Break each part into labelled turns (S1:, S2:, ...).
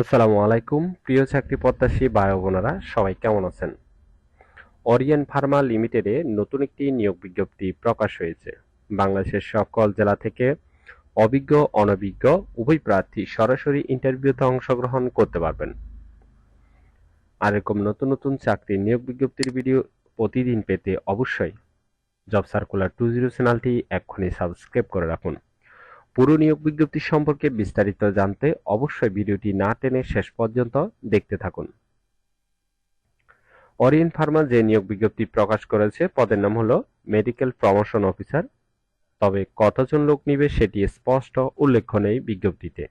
S1: আসসালামু আলাইকুম, প্রিয় চাকরি প্রত্যাশী ও বোনেরা সবাই কেমন আছেন? অরিয়েন ফার্মা লিমিটেডে নতুন একটি নিয়োগ বিজ্ঞপ্তি প্রকাশ হয়েছে। বাংলাদেশের সকল জেলা থেকে অভিজ্ঞ, অনভিজ্ঞ, উভয় প্রার্থী সরাসরি ইন্টারভিউতে অংশগ্রহণ করতে পারবেন। আর এরকম নতুন নতুন চাকরির নিয়োগ বিজ্ঞপ্তির ভিডিও প্রতিদিন পেতে অবশ্যই জব সার্কুলার টু জিরো চ্যানেলটি এক্ষুনি সাবস্ক্রাইব করে রাখুন। পুরো নিয়োগ বিজ্ঞপ্তি সম্পর্কে বিস্তারিত জানতে অবশ্যই ভিডিওটি না টেনে শেষ পর্যন্ত দেখতে থাকুন। অরিয়েন্ট ফার্মা যে নিয়োগ বিজ্ঞপ্তি প্রকাশ করেছে, পদের নাম হলো মেডিকেল প্রমোশন অফিসার তবে কতজন লোক নিবে সেটি স্পষ্ট উল্লেখ নেই বিজ্ঞপ্তিতে।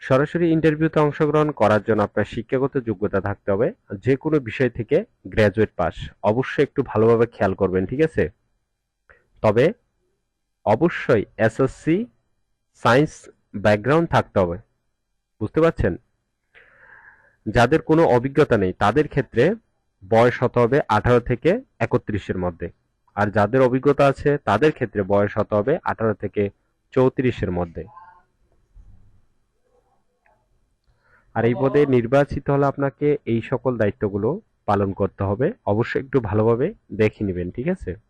S1: সরাসরি ইন্টারভিউতে অংশগ্রহণ করার জন্য আপনার শিক্ষাগত যোগ্যতা থাকতে হবে। যে কোনো বিষয় থেকে গ্র্যাজুয়েট পাস। অবশ্যই একটু ভালোভাবে খেয়াল করবেন, ঠিক আছে? তবে অবশ্যই এসএসসি সায়েন্স ব্যাকগ্রাউন্ড থাকতে হবে। বুঝতে পারছেন? যাদের কোনো অভিজ্ঞতা নেই, তাদের ক্ষেত্রে বয়স হতে হবে আঠারো থেকে একত্রিশের মধ্যে। আর যাদের অভিজ্ঞতা আছে, তাদের ক্ষেত্রে বয়স হতে হবে আঠারো থেকে চৌত্রিশের মধ্যে। আর এই পদে নির্বাচিত হলে আপনাকে এই সকল দায়িত্বগুলো পালন করতে হবে। অবশ্যই একটু ভালোভাবে দেখে নেবেন, ঠিক আছে?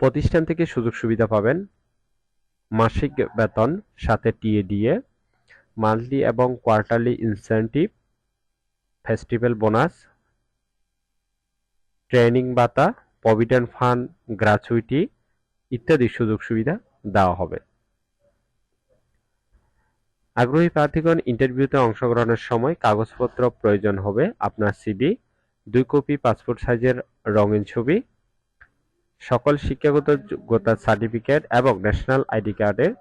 S1: প্রতিষ্ঠান থেকে সুযোগ সুবিধা পাবেন। মাসিক বেতন, সাথে টিএডিএ, মান্থলি এবং quarterly incentive, festival bonus, training ভাতা, প্রভিডেন্ট ফান্ড গ্র্যাচুইটি ইত্যাদি সুযোগ সুবিধা দেওয়া হবে। আগ্রহী প্রার্থীগণ, ইন্টারভিউতে অংশগ্রহণের সময় কাগজপত্র প্রয়োজন হবে। আপনার সিবি দুই কপি পাসপোর্ট সাইজের রঙিন ছবি সকল শিক্ষাগত যোগ্যতার সার্টিফিকেট এবং ন্যাশনাল আইডি কার্ডের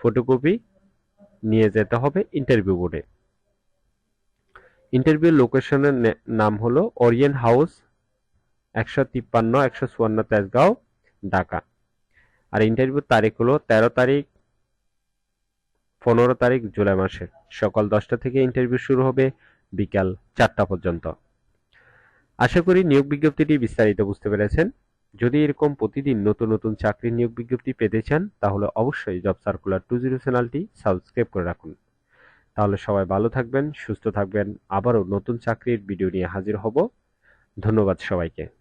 S1: ফটোকপি নিয়ে যেতে হবে ইন্টারভিউ বোর্ডে ইন্টারভিউ লোকেশনের নাম হলো ওরিয়েন হাউস একশো তিপ্পান্ন, একশো চুয়ান্ন, তেজগাঁও, ঢাকা। আর ইন্টারভিউ তারিখ হলো তেরো তারিখ, পনেরো তারিখ জুলাই মাসে সকাল দশটা থেকে ইন্টারভিউ শুরু হবে বিকাল চারটা পর্যন্ত। আশা করি নিয়োগ বিজ্ঞপ্তিটি বিস্তারিত বুঝতে পেরেছেন। যদি এরকম প্রতিদিন নতুন নতুন চাকরি নিয়োগ বিজ্ঞপ্তি পেতে চান, তাহলে অবশ্যই জব সার্কুলার টু জিরো চ্যানেলটি সাবস্ক্রাইব করে রাখুন। তাহলে সবাই ভালো থাকবেন, সুস্থ থাকবেন, আবারও নতুন চাকরির ভিডিও নিয়ে হাজির হব। ধন্যবাদ সবাইকে।